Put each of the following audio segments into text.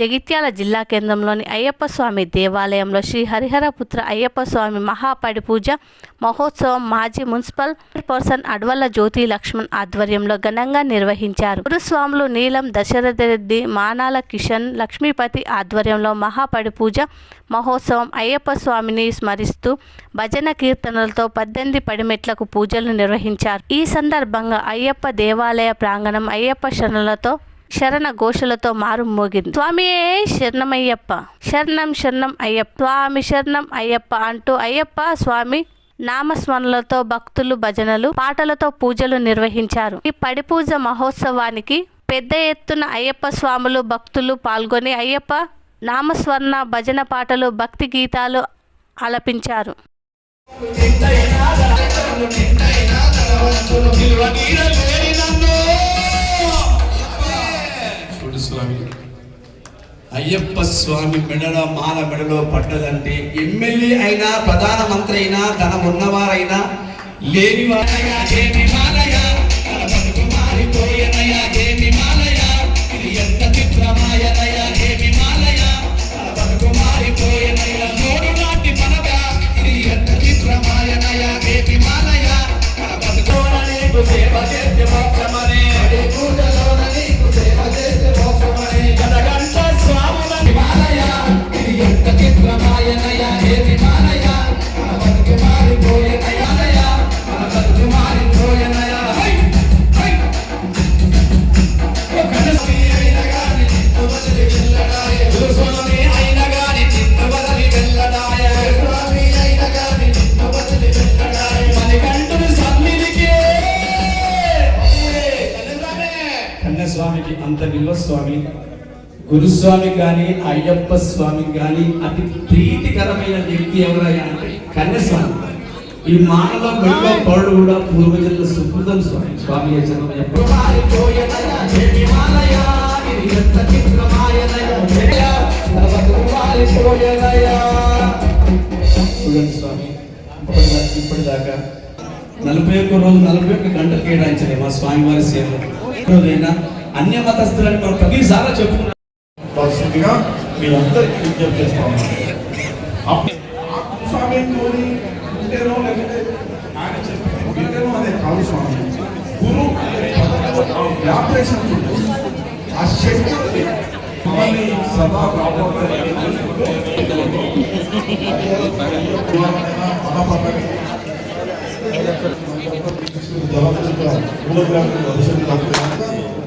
జగిత్యాల జిల్లా కేంద్రంలోని అయ్యప్ప స్వామి దేవాలయంలో శ్రీ హరిహరపుత్ర అయ్యప్ప స్వామి మహాపడి పూజ మహోత్సవం మాజీ మున్సిపల్ పర్సన్ అడ్వల్ల జ్యోతి లక్ష్మణ్ ఆధ్వర్యంలో ఘనంగా నిర్వహించారు. గురుస్వాములు నీలం దశరథ రెడ్డి మానాల కిషన్ లక్ష్మీపతి ఆధ్వర్యంలో మహాపడి పూజ మహోత్సవం అయ్యప్ప స్వామిని స్మరిస్తూ భజన కీర్తనలతో పద్దెనిమిది పడిమెట్లకు పూజలు నిర్వహించారు. ఈ సందర్భంగా అయ్యప్ప దేవాలయ ప్రాంగణం అయ్యప్ప శరణలతో శరణ ఘోషలతో మారు మోగింది. స్వామి శరణమయ్యప్ప శరణం శరణం అయ్యప్ప స్వామి శరణం అయ్యప్ప అంటూ అయ్యప్ప స్వామి నామస్మరణలతో భక్తులు భజనలు పాటలతో పూజలు నిర్వహించారు. ఈ పడిపూజ మహోత్సవానికి పెద్ద ఎత్తున అయ్యప్ప స్వాములు భక్తులు పాల్గొని అయ్యప్ప నామస్మరణ భజన పాటలు భక్తి గీతాలు ఆలపించారు. చూడు అయ్యప్ప స్వామి మెడలో మాల మెడలో పడ్డదంటే ఎమ్మెల్యే అయినా ప్రధానమంత్రి అయినా ధనం ఉన్నవారైనా లేనివారైనా కన్యస్వామికి అంత విలువ స్వామి గురుస్వామి కానీ అయ్యప్ప స్వామి కానీ అతి ప్రీతికరమైన వ్యక్తి ఎవరయ్యా అంటే కన్యస్వామి ఈ మానవ మెడలో పౌరుడు కూడా పూర్వజన్మ సుకృతం స్వామి స్వామి. చూడండి స్వామి ఇప్పటిదాకా నలభై ఒక్క రోజు నలభై ఒక్క గంటలు కేటాయించలే మా స్వామి వారి సేవలు. ఈ రోజైనా అన్య మతస్థులని మనం ప్రతిసారి చెప్పుకున్నాం. పరిస్థితిగా మీరందరికీ విజ్ఞప్తి చేస్తాము స్వామి తోని ఉంటేనో స్వామి గురు అనే పదంలో ఆ వ్యాపరేషన్ ఉంటుంది ఆ శక్తి ఉంది మమ్మల్ని సదా కాపాడాలి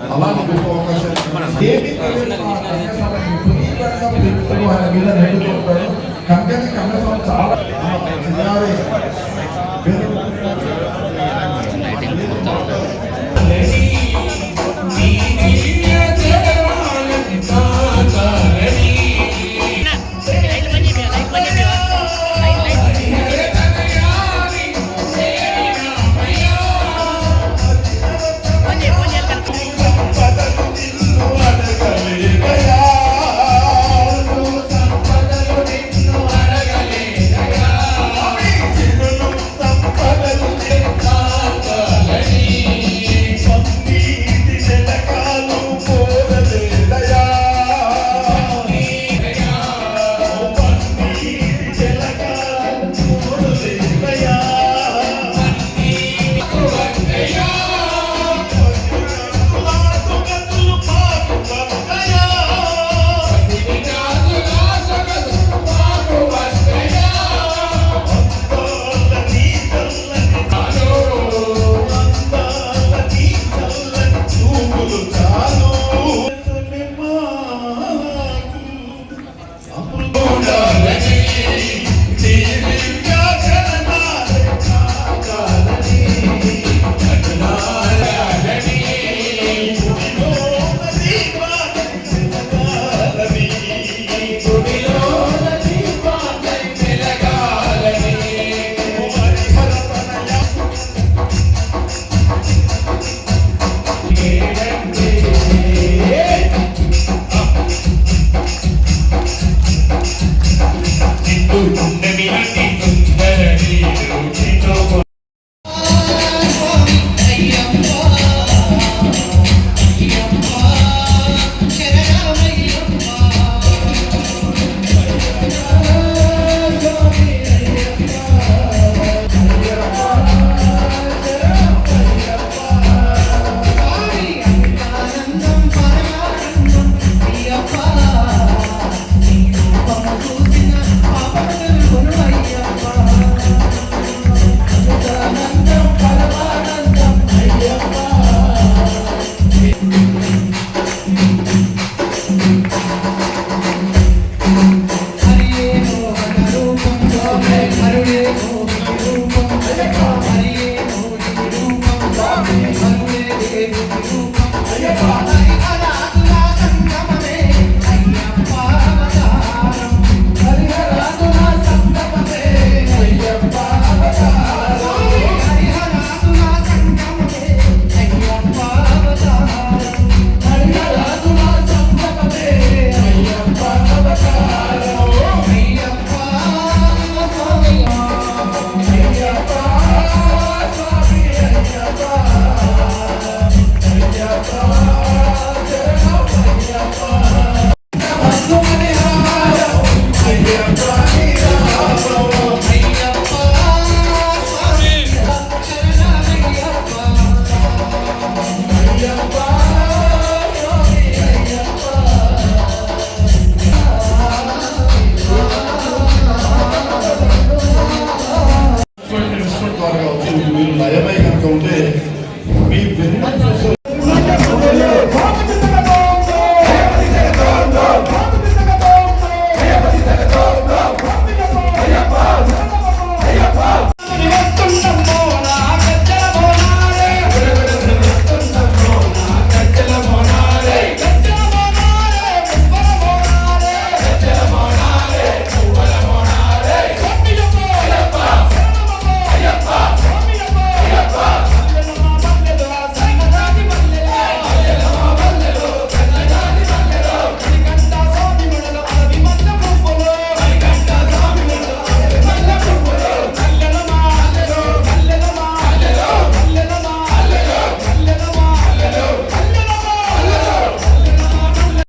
అలాంటి గొప్ప అవకాశాలు ఏమి విపరీతంగా పెట్టుకుని ఆయన మీద నెట్టుకుంటాడు